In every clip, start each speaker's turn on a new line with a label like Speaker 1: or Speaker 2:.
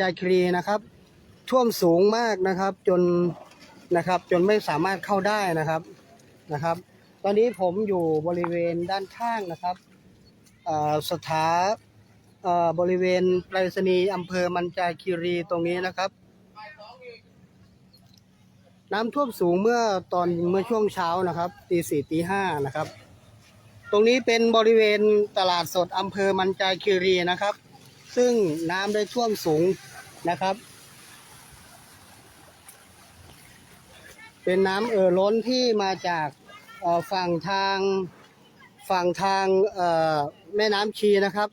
Speaker 1: ยายคลีนะครับ ท่วมสูงมากนะครับ จนนะครับ จนไม่สามารถเข้าได้นะครับนะครับ ตอนนี้ผมอยู่บริเวณด้านข้างนะครับอ่อสถาอ่อบริเวณไปรษณีย์อำเภอมันจาคีรีตรงนี้นะครับ น้ำท่วมสูงเมื่อตอนเมื่อช่วงเช้านะครับตีสี่ตีห้านะครับ ตรงนี้เป็นบริเวณตลาดสดอำเภอมันจาคีรีนะครับ ซึ่งน้ำได้ท่วมสูง นะครับ เป็นน้ำเอ่อล้นที่มาจากฝั่งทางฝั่งทางแม่น้ำชีนะครับ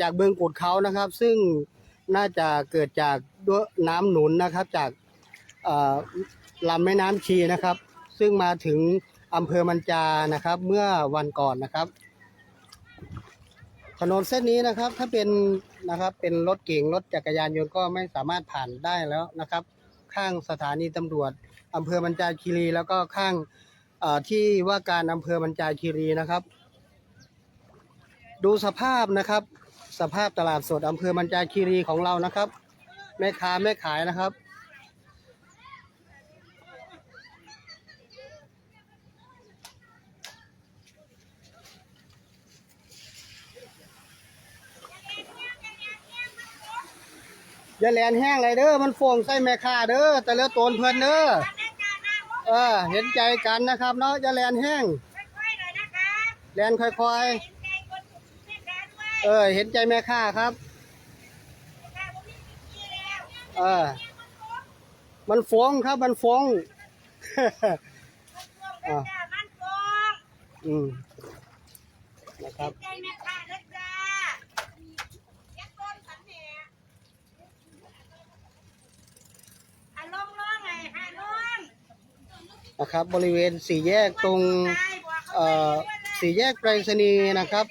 Speaker 1: จากเบึงกุดเขานะครับ ซึ่งน่าจะเกิดจากด้วยน้ำหนุนนะครับจากลำแม่น้ำชีนะครับ ซึ่งมาถึงอำเภอมันจานะครับ เมื่อวันก่อนนะครับ ถนนเส้นนี้นะครับ ถ้าเป็นนะครับเป็นรถเก๋งรถจักรยานยนต์ก็ไม่สามารถผ่านได้แล้วนะครับ ข้างสถานีตำรวจอำเภอมันจาคีรี แล้วก็ข้างที่ว่าการอำเภอมันจาคีรีนะครับ ดูสภาพนะครับ สภาพตลาดสดอำเภอมันจาคีรีของเรานะครับแม่ค้าแม่ขายนะครับ อย่าแลนแห้งเลยเด้อมันฟงใส่แม่ค้าเด้อแต่แล้วตนเพิ่นเด้อเออเห็นใจกันนะครับเนาะอย่าแลนแห้งแลนค่อยๆ เออ เห็นใจแม่ค้าครับ
Speaker 2: อ่าผมมีกี่แล้ว
Speaker 1: เออมันฟงครับมันฟง
Speaker 2: มันฟองอจ้ามันฟอง
Speaker 1: อืมนะครับ
Speaker 2: ใจแม่ค้าเด้อจ้าเก็บต้นสันแหน่อะลงลงไงฮะลง
Speaker 1: นะครับ บริเวณสี่แยกตรงสี่แยกไปรษณีย์นะครับ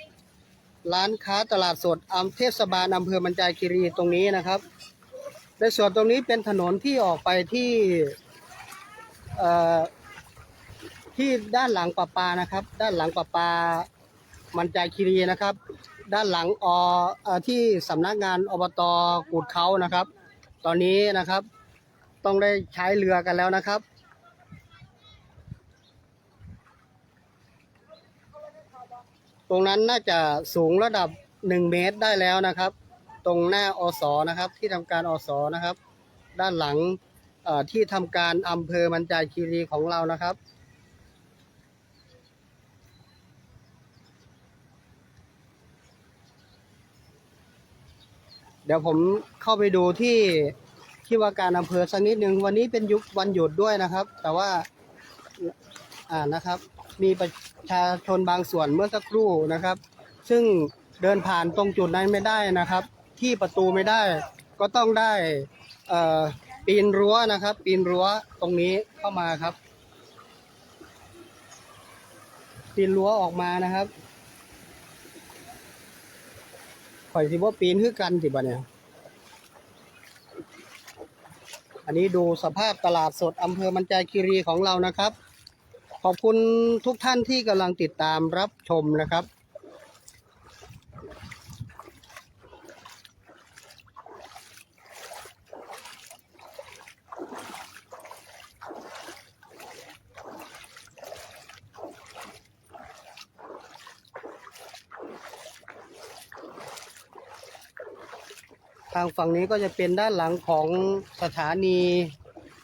Speaker 1: ร้านค้าตลาดสดอำเทศบาลอำเภอมันจาคีรีตรงนี้นะครับในส่วนตรงนี้เป็นถนนที่ออกไปที่ที่ด้านหลังปะปานะครับ ด้านหลังปะปามันจาคีรีนะครับ ด้านหลังออ่อที่สำนักงานอบตกูดเขานะครับ ตอนนี้นะครับ ต้องได้ใช้เรือกันแล้วนะครับ ตรงนั้นน่าจะสูงระดับหนึ่งเมตรได้แล้วนะครับ ตรงหน้าอสนะครับ ที่ทำการอสนะครับ ด้านหลังที่ทำการอำเภอมันจาคีรีของเรานะครับเดี๋ยวผมเข้าไปดูที่ที่ว่าการอำเภอสักนิดหนึ่งวันนี้เป็นยุควันหยุดด้วยนะครับ แต่ว่า อ่านะครับ มีประชาชนบางส่วนเมื่อสักครู่นะครับ ซึ่งเดินผ่านตรงจุดนั้นไม่ได้นะครับ ที่ประตูไม่ได้ก็ต้องได้ปีนรั้วนะครับ ปีนรั้วตรงนี้เข้ามาครับ ปีนรั้วออกมานะครับข่อยสิว่าปีนคือกันสิบ่เนี่ย อันนี้ดูสภาพตลาดสดอำเภอมันจาคีรีของเรานะครับ ขอบคุณทุกท่านที่กำลังติดตามรับชมนะครับ ทางฝั่งนี้ก็จะเป็นด้านหลังของสถานี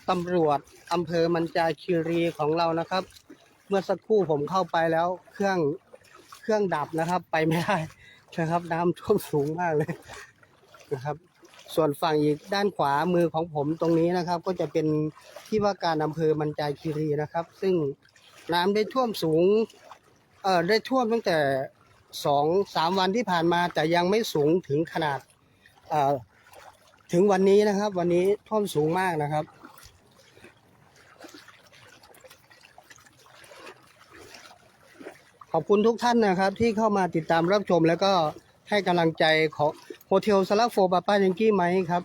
Speaker 1: ตำรวจอำเภอมันจาคีรีของเรานะครับ เมื่อสักครู่ผมเข้าไปแล้ว เครื่องเครื่องดับนะครับ ไปไม่ได้นะครับ น้ำท่วมสูงมากเลยนะครับ ส่วนฝั่งอีกด้านขวามือของผมตรงนี้นะครับ ก็จะเป็นที่ว่าการอำเภอมันจาคีรีนะครับ ซึ่งน้ำได้ท่วมสูงเอ่อได้ท่วมตั้งแต่สองสามวันที่ผ่านมาแต่ยังไม่สูงถึงขนาดเอ่อถึงวันนี้นะครับ วันนี้ท่วมสูงมากนะครับ ขอบคุณทุกท่านนะครับ ที่เข้ามาติดตามรับชม แล้วก็ให้กำลังใจของโฮเทลสลักโฟปาป้ายังกี้ไหมครับ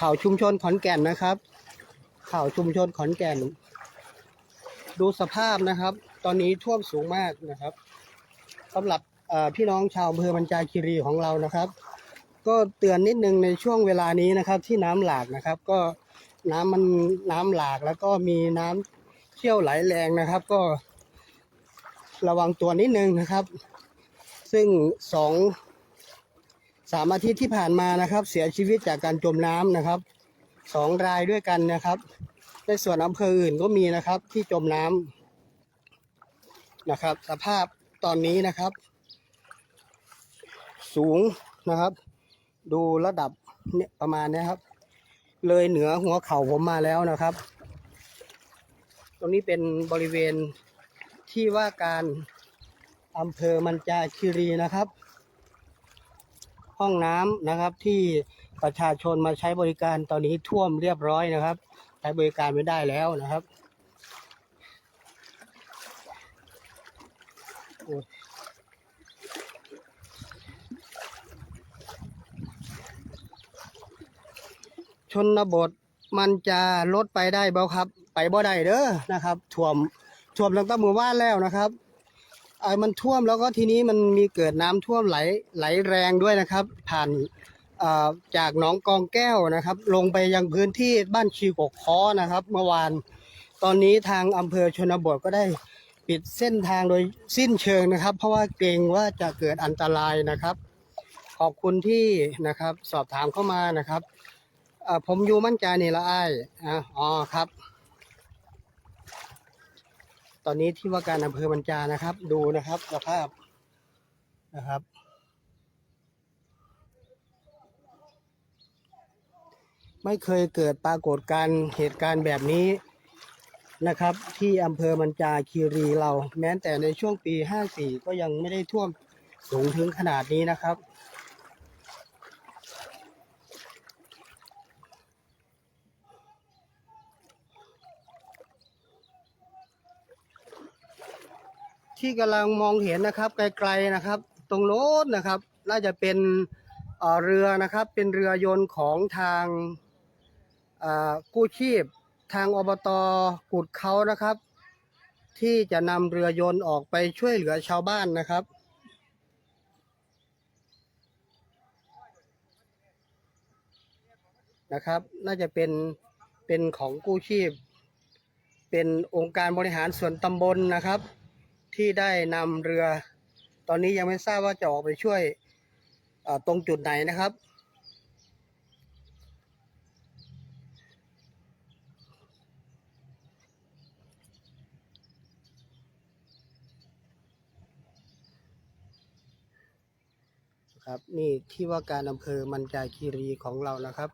Speaker 1: ข่าวชุมชนขอนแก่นนะครับ ข่าวชุมชนขอนแก่น ดูสภาพนะครับ ตอนนี้ท่วมสูงมากนะครับสำหรับพี่น้องชาวอำเภอบัญจาคีรีของเรานะครับ ก็เตือนนิดนึงในช่วงเวลานี้นะครับ ที่น้ำหลากนะครับ ก็น้ำมันน้ำหลากแล้วก็มีน้ำเชี่ยวไหลแรงนะครับ ก็ ระวังตัวนิดนึงนะครับ ซึ่งสองสามอาทิตย์ที่ผ่านมานะครับ เสียชีวิตจากการจมน้ำนะครับสองรายด้วยกันนะครับ ในส่วนอำเภออื่นก็มีนะครับที่จมน้ำนะครับ สภาพตอนนี้นะครับ สูงนะครับ ดูระดับเนี่ยประมาณเนี้ยครับ เลยเหนือหัวเข่าผมมาแล้วนะครับ ตรงนี้เป็นบริเวณ ที่ว่าการอำเภอมันจาคีรีนะครับ ห้องน้ำนะครับที่ประชาชนมาใช้บริการตอนนี้ท่วมเรียบร้อยนะครับ ใช้บริการไม่ได้แล้วนะครับชนบทมันจะลดไปได้บ่ครับ ไปบ่ได้เด้อนะครับท่วม ท่วมตั้งแต่หมู่บ้านแล้วนะครับไอ้มันท่วมแล้วก็ทีนี้มันมีเกิดน้ำท่วมไหลไหลแรงด้วยนะครับ ผ่านจากหนองกองแก้วนะครับ ลงไปยังพื้นที่บ้านชีกกค้อนะครับ เมื่อวาน ตอนนี้ทางอำเภอชนบทก็ได้ปิดเส้นทางโดยสิ้นเชิงนะครับ เพราะว่าเกรงว่าจะเกิดอันตรายนะครับ ขอบคุณที่นะครับสอบถามเข้ามานะครับผมอยู่มั่นใจนี่ละอ้ายอะอ๋อครับ ตอนนี้ที่ว่าการอำเภอบรรจานะครับ ดูนะครับสภาพนะครับ ไม่เคยเกิดปรากฏการณ์เหตุการณ์แบบนี้นะครับ ที่อำเภอมันจาคีรีเรา แม้แต่ในช่วงปี 54 ก็ยังไม่ได้ท่วมสูงถึงขนาดนี้นะครับ ที่กำลังมองเห็นนะครับ ไกลๆนะครับ ตรงโน้นนะครับ น่าจะเป็นเรือนะครับ เป็นเรือยนต์ของทางกู้ชีพ ทางอบตกุดเขานะครับ ที่จะนำเรือยนต์ออกไปช่วยเหลือชาวบ้านนะครับนะครับ น่าจะเป็นเป็นของกู้ชีพ เป็นองค์การบริหารส่วนตำบลนะครับ ที่ได้นำเรือ ตอนนี้ยังไม่ทราบว่าจะออกไปช่วยตรงจุดไหนนะครับ ครับนี่ที่ว่าการอำเภอมันจาคีรีของเรานะครับ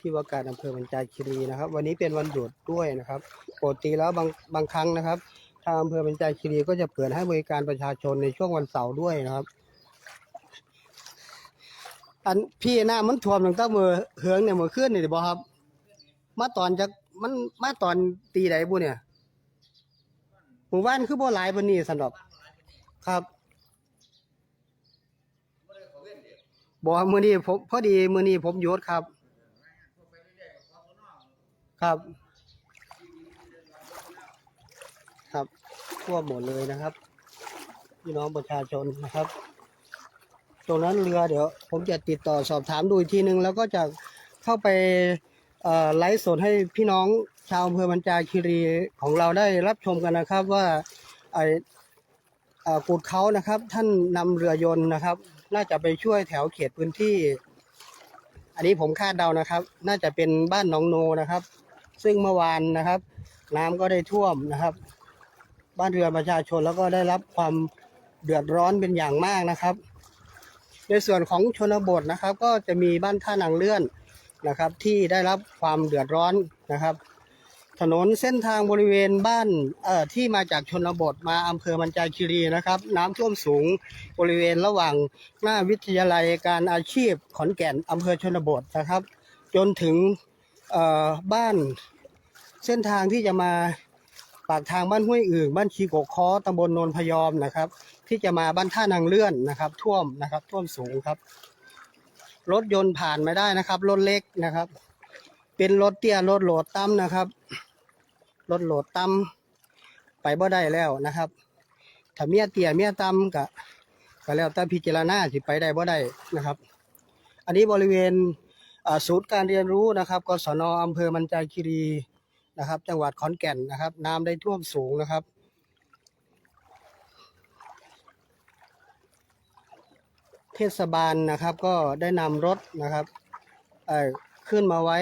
Speaker 1: ที่ว่าการอำเภอมันจาคีรีนะครับ วันนี้เป็นวันหยุดด้วยนะครับปกติแล้วบางบางครั้งนะครับ ทางอำเภอมันจาคีรีก็จะเปิดให้บริการประชาชนในช่วงวันเสาร์ด้วยนะครับ อันพี่หน้ามันท่วมตั้งแต่มือเหืองเนี่ยมือขึ้นนี่บ่ครับ มาตอนจากมันมาตอนตีไหนบุเนี่ยหมู่บ้านคือบ่หลายปานนี้สันดอกครับบ่มื้อนี้ผมพอดีมือนี้ผมยุดครับ ครับ ครับทั่วหมดเลยนะครับพี่น้องประชาชนนะครับ ตรงนั้นเรือเดี๋ยว ผมจะติดต่อสอบถามดูอีกทีนึง แล้วก็จะเข้าไปไลฟ์สดให้พี่น้องชาวอำเภอบัญจาคีรีของเราได้รับชมกันนะครับว่าไอ้กุดเขานะครับ ท่านนำเรือยนต์นะครับ น่าจะไปช่วยแถวเขตพื้นที่ อันนี้ผมคาดเดานะครับ น่าจะเป็นบ้านหนองโนนะครับ ซึ่งเมื่อวานนะครับ น้ำก็ได้ท่วมนะครับ บ้านเรือนประชาชนแล้วก็ได้รับความเดือดร้อนเป็นอย่างมากนะครับ ในส่วนของชนบทนะครับ ก็จะมีบ้านท่านางเลื่อนนะครับ ที่ได้รับความเดือดร้อนนะครับ ถนนเส้นทางบริเวณบ้านเอ่อที่มาจากชนบทมาอำเภอมันจาคีรีนะครับ น้ำท่วมสูงบริเวณระหว่างหน้าวิทยาลัยการอาชีพขอนแก่นอำเภอชนบทนะครับ จนถึง บ้านเส้นทางที่จะมาปากทางบ้านห้วยอื่งบ้านชีโกกคอตำบลนนพยอมนะครับ ที่จะมาบ้านท่านางเลื่อนนะครับ ท่วมนะครับท่วมสูงครับ รถยนต์ผ่านไม่ได้นะครับ รถเล็กนะครับ เป็นรถเตี้ยรถโหลดต่ำนะครับ รถโหลดต่ำไปบ่ได้แล้วนะครับถ้าเมียเตี้ยเมียต่ำก็ก็แล้วแต่พิจารณาสิไปได้บ่ได้นะครับ อันนี้บริเวณ ศูนย์การเรียนรู้นะครับกศนอำเภอมันจาคีรีนะครับ จังหวัดขอนแก่นนะครับ น้ำได้ท่วมสูงนะครับเทศบาลนะครับก็ได้นำรถนะครับขึ้นมาไว้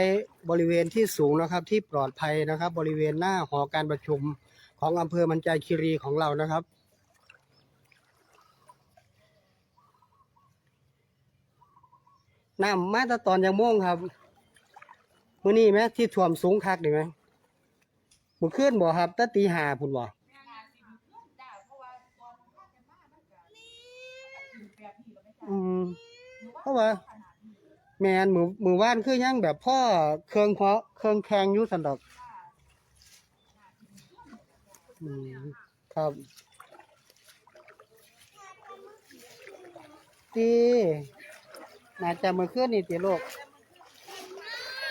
Speaker 1: บริเวณที่สูงนะครับที่ปลอดภัยนะครับ บริเวณหน้าหอการประชุมของอำเภอมันจาคีรีของเรานะครับ น้ำมาแตะตอนยังม่วงครับมื้อนี้ไหมที่ท่วมสูงคักดีไหมมื้อคืนบ่ครับแตะตีหาพุ่นบ่อืมเพราะว่าแมนมือมือว่านคือยังแบบพ่อเครื่องเพาะเครื่องแข็งยู่สันดอกครับตี น่าจะมือขึ้นนี่ตีโลก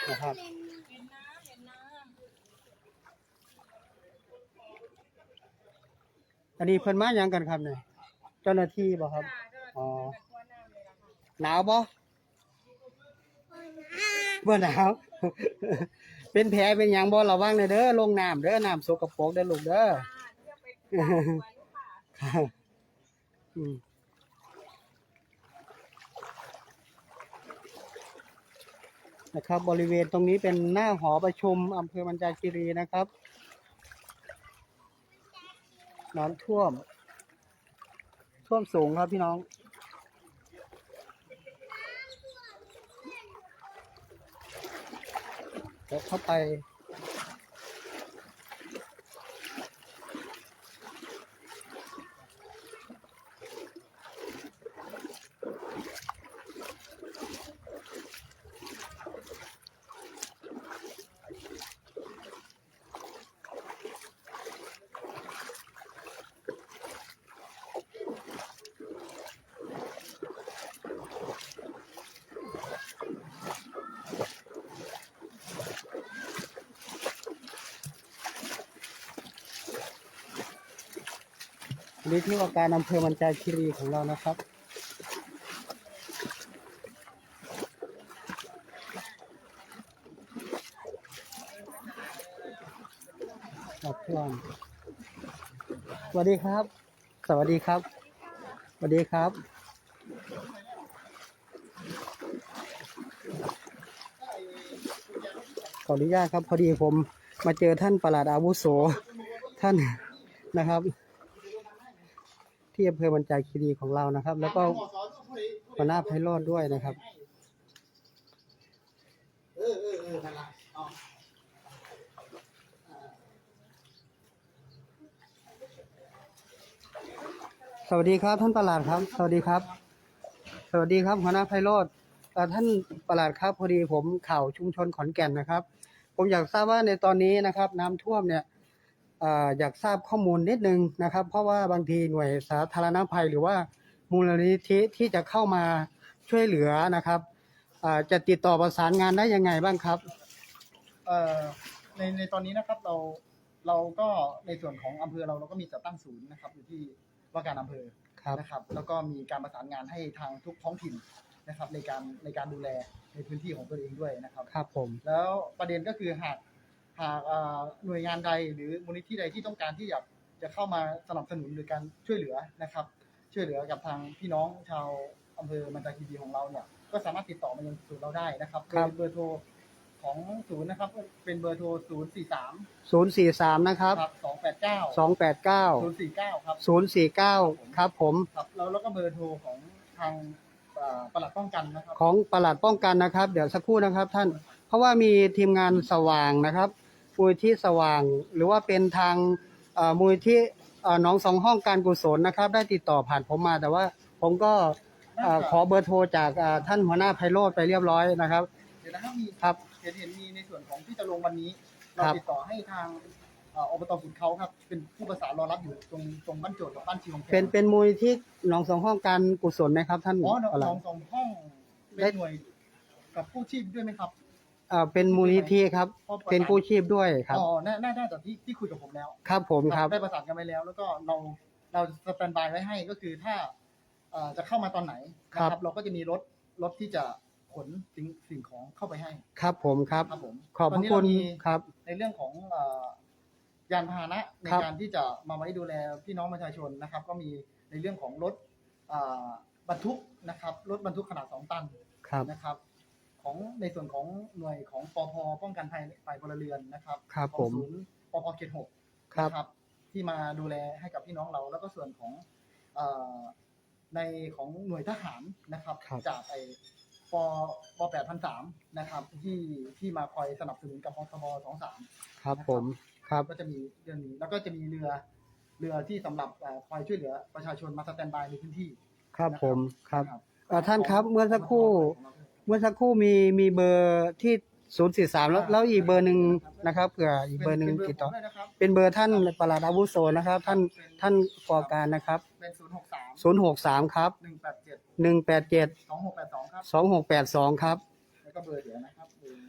Speaker 1: นะครับอันนี้เพิ่นมาหยังกันครับเนี่ยเจ้าหน้าที่บ่ครับอ๋อหนาวบ่บ่หนาวเป็นแผลเป็นหยังบ่ระวังเด้อเด้อลงน้ำเด้อน้ำสกปรกเด้อลูกเด้อครับอืม นะครับ บริเวณตรงนี้เป็นหน้าหอประชุมอำเภอมันจาคีรีนะครับน้ำท่วม ท่วมสูงครับพี่น้องเดี๋ยวเข้าไป อันนี้ที่ว่าการอำเภอมันจาคีรีของเรานะครับครับท่วมสวัสดีครับ สวัสดีครับ สวัสดีครับ ขออนุญาตครับ พอดีผมมาเจอท่านประหลัดอาวุโสท่านนะครับ ที่อำเภอบัญจาคีรีของเรานะครับ แล้วก็หัวหน้าไพโรดด้วยนะครับสวัสดีครับ ท่านประหลัดครับ สวัสดีครับ สวัสดีครับหัวหน้าไพโรดท่านประหลัดครับพอดีผมข่าวชุมชนขอนแก่นนะครับ ผมอยากทราบว่าในตอนนี้นะครับ น้ำท่วมเนี่ย อ่าอยากทราบข้อมูลนิดนึงนะครับ เพราะว่าบางทีหน่วยสาธารณภัยหรือว่ามูลนิธิที่จะเข้ามาช่วยเหลือนะครับอ่าจะติดต่อประสานงานได้ยังไงบ้างครับ
Speaker 3: เอ่อในในตอนนี้นะครับเราเราก็ในส่วนของอำเภอเราเราก็มีจัดตั้งศูนย์นะครับ อยู่ที่ว่าการอำเภอ
Speaker 1: ครับ
Speaker 3: นะครับ แล้วก็มีการประสานงานให้ทางทุกท้องถิ่นนะครับ ในการในการดูแลในพื้นที่ของตัวเองด้วยนะครับ
Speaker 1: ครับผม
Speaker 3: แล้วประเด็นก็คือหาก หากเอ่อหน่วยงานใดหรือมูลนิธิใดที่ต้องการที่อยากจะเข้ามาสนับสนุนหรือการช่วยเหลือนะครับ ช่วยเหลือกับทางพี่น้องชาวอำเภอมันจาคีรีของเราเนี่ยก็สามารถติดต่อมายังศูนย์เราได้นะครับโดยเบอร์โทรของศูนย์นะครับเป็นเบอร์โทร 0 4 3
Speaker 1: ศูนย์สี่สามนะครับ
Speaker 3: ครับ 289
Speaker 1: สองแปดเก้า
Speaker 3: 049 ครับ
Speaker 1: ศูนย์สี่เก้าครับผม
Speaker 3: ครับแล้วแล้วก็เบอร์โทรของทางเอ่อปลัดป้องกันนะครับ
Speaker 1: ของประหลัดป้องกันนะครับ เดี๋ยวสักครู่นะครับท่าน เพราะว่ามีทีมงานสว่างนะครับ มูลที่สว่าง หรือว่าเป็นทางเอ่อมูลที่เอ่อหน้องสองห้องการกุศลนะครับ ได้ติดต่อผ่านผมมา แต่ว่าผมก็เอ่อขอเบอร์โทรจากเอ่อท่านหัวหน้าไพโรธไปเรียบร้อยนะครับ
Speaker 3: เดี๋ยวนะครับมี
Speaker 1: ครับ
Speaker 3: เหห็นเห็นมีในส่วนของที่จะลงวันนี้เรา
Speaker 1: ครับ
Speaker 3: ติดต่อให้ทางเอ่ออบตขุนเขาครับเป็นผู้ประสานรอรับอยู่ตรงตรงบ้านโจทย์กับบ้านชีวังแค
Speaker 1: เป็นเป็นมูลนิธิหนองสองห้องการกุศลนะครับ ท่าน
Speaker 3: อ๋อน้อง
Speaker 1: ประหลั
Speaker 3: น้
Speaker 1: ด
Speaker 3: องสองห้องเป็
Speaker 1: ได้
Speaker 3: นหน่วยกับผู้ชีพด้วยไหมครับ
Speaker 1: เอ่อเป็นมูลนิธิครับ
Speaker 3: พราะ
Speaker 1: เป็นกู้ชีพด้วยครับ
Speaker 3: อ๋อน่าน่าน่าจะที่ที่คุยกับผมแล้ว
Speaker 1: ครับผมครับ
Speaker 3: ได้ประสานกันไว้แล้ว แล้วก็เราเราสแตนบายไว้ให้ก็คือถ้าเอ่อจะเข้ามาตอนไหนนะค
Speaker 1: ครั
Speaker 3: รับ บ เราก็จะมีรถรถที่จะขนสิ่งสิ่งของเข้าไปให้
Speaker 1: ครับผมครับ
Speaker 3: ครับผม
Speaker 1: ขอบพ
Speaker 3: ตน
Speaker 1: ระ
Speaker 3: นี้
Speaker 1: คุณ
Speaker 3: เามี
Speaker 1: ครับ
Speaker 3: ในเรื่องของเอ่อยานพาหนะใน
Speaker 1: ครับ
Speaker 3: การที่จะมาไว้ดูแลพี่น้องประชาชนนะครับ ก็มีในเรื่องของรถเอ่อบรรทุกนะครับรถบรรทุกขนาด 2 ตัน
Speaker 1: ครับ
Speaker 3: นะครับ ของในส่วนของหน่วยของปพป้องกันภัยฝ่ายพลเรือนนะครับ
Speaker 1: ครับ
Speaker 3: ข
Speaker 1: ผ
Speaker 3: อง
Speaker 1: ม
Speaker 3: ศูนย์ปพเขตหก
Speaker 1: ครับ
Speaker 3: นะครับ ที่มาดูแลให้กับพี่น้องเรา แล้วก็ส่วนของเอ่อในของหน่วยทหารนะครับ
Speaker 1: ครับ
Speaker 3: จากไอปปแปดพันสามนะครับ ที่ที่มาคอยสนับสนุนกับปทบสองสาม
Speaker 1: ครับผมครับ
Speaker 3: ก็จะมีเรื่องนี้แล้วก็จะมีเรือเรือที่สำหรับเอ่อคอยช่วยเหลือประชาชนมาสแตนบายในพื้นที่
Speaker 1: ครับผมครับ
Speaker 3: นะครับ
Speaker 1: เอ่อท่านครับเมื่อสักครู่ เมื่อสักครู่มีมีเบอร์ที่ศูนย์สี่สามแล้วแล้วอีกเบอร์หนึ่งนะครับเผื่ออีกเบอร์หนึ่ง
Speaker 3: ป็
Speaker 1: ติดต่อ
Speaker 3: ผมด้วยนะครับ
Speaker 1: เป็นเบอร์ท่านปลัดอาวุโสนะครับ ท่านท่านกอการนะครับ
Speaker 3: เป็นศูนย์หกสาม
Speaker 1: ศูนย์หกสามครับ
Speaker 3: หนึ่งแปดเจ็ด
Speaker 1: หนึ่งแปดเจ็ด
Speaker 3: สองหกแปดสองครับ
Speaker 1: สองหกแปดสองครับ
Speaker 3: แล้วก็เบอร์เดี๋ยวนะครับเบอร์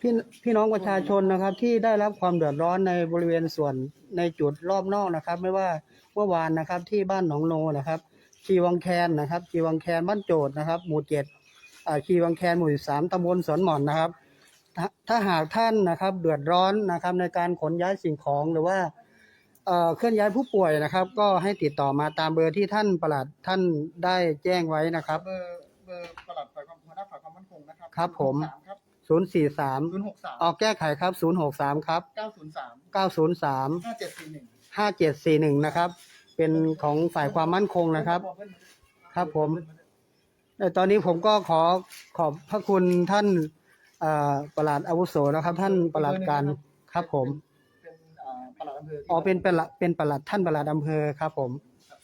Speaker 1: พี่พี่น้องประชาชนนะครับที่ได้รับความเดือดร้อนในบริเวณส่วนในจุดรอบนอกนะครับ ไม่ว่าเมื่อวานนะครับที่บ้านหนองโนนะครับ ชีวังแคนนะครับชีวังแคนบ้านโจดนะครับ หมู่เจ็ดอ่าชีวังแคนหมู่สิบสามตำบลสวนหม่อนนะครับถ้าถ้าหากท่านนะครับเดือดร้อนนะครับในการขนย้ายสิ่งของหรือว่าเอ่อเคลื่อนย้ายผู้ป่วยนะครับ ก็ให้ติดต่อมาตามเบอร์ที่ท่านประหลัดท่านได้แจ้งไว้นะครับ
Speaker 3: เบอร์เบอร์ปลัดฝ่ายความหัวหน้าฝ่ายความมั่นคงนะครับ
Speaker 1: ครับผม
Speaker 3: สามครับ
Speaker 1: ศูนย์สี่สาม
Speaker 3: ศูนย์หกสาม
Speaker 1: ออกแก้ไขครับศูนย์หกสามครับ
Speaker 3: เก้าศูนย์สาม
Speaker 1: เก้าศูนย์สาม
Speaker 3: ห้าเจ็ดสี่หนึ่ง
Speaker 1: ห้าเจ็ดสี่หนึ่งนะครับ เป็นของฝ่ายความมั่นคงนะครับ ครับผมแต่ตอนนี้ผมก็ขอขอบพระคุณท่านเอ่อประหลัดอาวุโสนะครับ ท่านประหลัดการครับผม
Speaker 3: เป็นเอ่อปลัดอำเภอ
Speaker 1: อ๋อเป็นประหลัดเป็นประหลัดท่านประหลัดอำเภอครับ ผม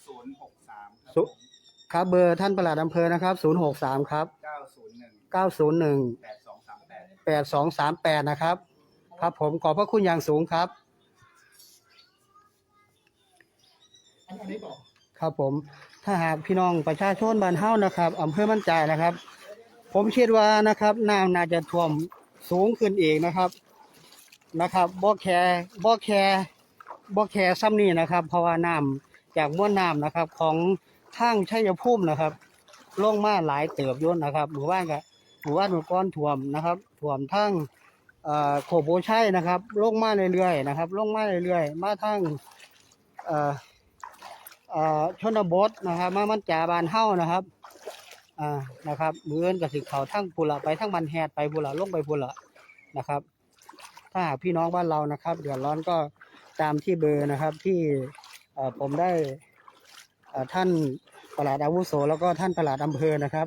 Speaker 4: ศูนย์หกสาม
Speaker 1: ศูครับเบอร์ท่านประหลัดอำเภอนะครับศูนย์หกสามครับ
Speaker 4: เก้าศูนย์หนึ่ง
Speaker 1: เก้าศูนย์หนึ่ง
Speaker 4: แปดสองสามแปด
Speaker 1: แปดสองสามแปดนะครับ ครับผมขอบพระคุณอย่างสูงครับ
Speaker 3: อันอันนี้ก่อน
Speaker 1: ครับผมถ้าหากพี่น้องประชาชนบ้านเฮานะครับอำเภอมั่นใจนะครับ ผมคิดว่านะครับน้ำน่าจะท่วมสูงขึ้นอีกนะครับนะครับบ่แคบ่แคบ่แคซ้ำนี่นะครับ เพราะว่าน้ำจากม้วนน้ำนะครับ ของทางชัยภูมินะครับลงมาหลายเติบอยนนะครับหมู่บ้านก็หมู่บ้านหมู่ก้อนท่วมนะครับท่วมทั้งเอ่อโขบโบชัยนะครับลงมาเรื่อยๆนะครับลงมาเรื่อยๆมาทั้งเอ่อ ชนบทนะครับมามันจาบานเฮานะครับอ่านะครับมือเอินกับสิเขาทั้งปุระไปทั้งมันแฮดไปปุระลงไปปุระนะครับ ถ้าหากพี่น้องบ้านเรานะครับ เดือดร้อนก็ตามที่เบอร์นะครับที่ผมได้ท่านปลัดอาวุโส แล้วก็ท่านปลัดอำเภอนะครับ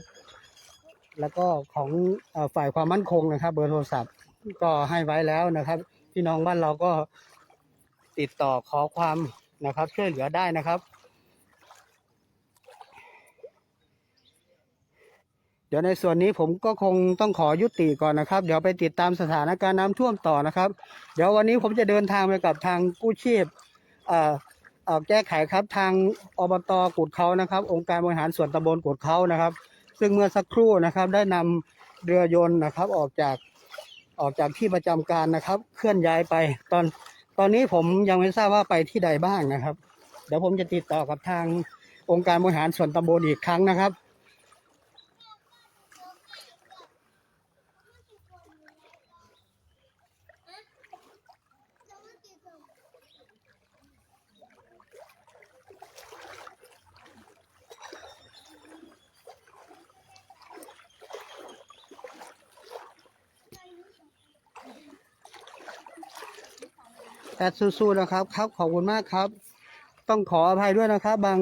Speaker 1: แล้วก็ของอฝ่ายความมั่นคงนะครับ เบอร์โทรศัพท์ก็ให้ไว้แล้วนะครับ พี่น้องบ้านเราก็ติดต่อขอความนะครับ ช่วยเหลือได้นะครับ ดี๋ยวในส่วนนี้ผมก็คงต้องขอยุติก่อนนะครับ เดี๋ยวไปติดตามสถานการณ์น้ำท่วมต่อนะครับ เดี๋ยววันนี้ผมจะเดินทางไปกับทางกู้ชีพเอ่อเอ่อแก้ไขครับทางอบตกุดเขานะครับ องค์การบริหารส่วนตำบลกุดเขานะครับ ซึ่งเมื่อสักครู่นะครับได้นำเรือยนต์นะครับออกจากออกจากที่ประจำการนะครับ เคลื่อนย้ายไปตอนตอนนี้ผมยังไม่ทราบว่าไปที่ใดบ้างนะครับ เดี๋ยวผมจะติดต่อกับทางองค์การบริหารส่วนตำบลอีกครั้งนะครับ แอดสู้ๆนะครับครับขอบคุณมากครับ ต้องขออภัยด้วยนะครับ บาง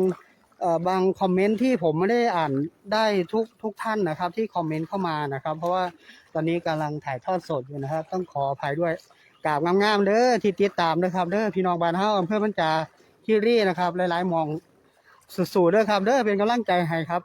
Speaker 1: เอ่อบางคอมเมนต์ที่ผมไม่ได้อ่านได้ทุกทุกท่านนะครับ ที่คอมเมนต์เข้ามานะครับ เพราะว่าตอนนี้กำลังถ่ายทอดสดอยู่นะครับ ต้องขออภัยด้วยกราบงามๆเด้อที่ติดตามนะครับเด้อพี่น้องบ้านเฮาอำเภอบัญจาคีรีนะครับหลายๆมองสู้ๆเด้อครับเด้อเป็นกำลังใจให้ครับ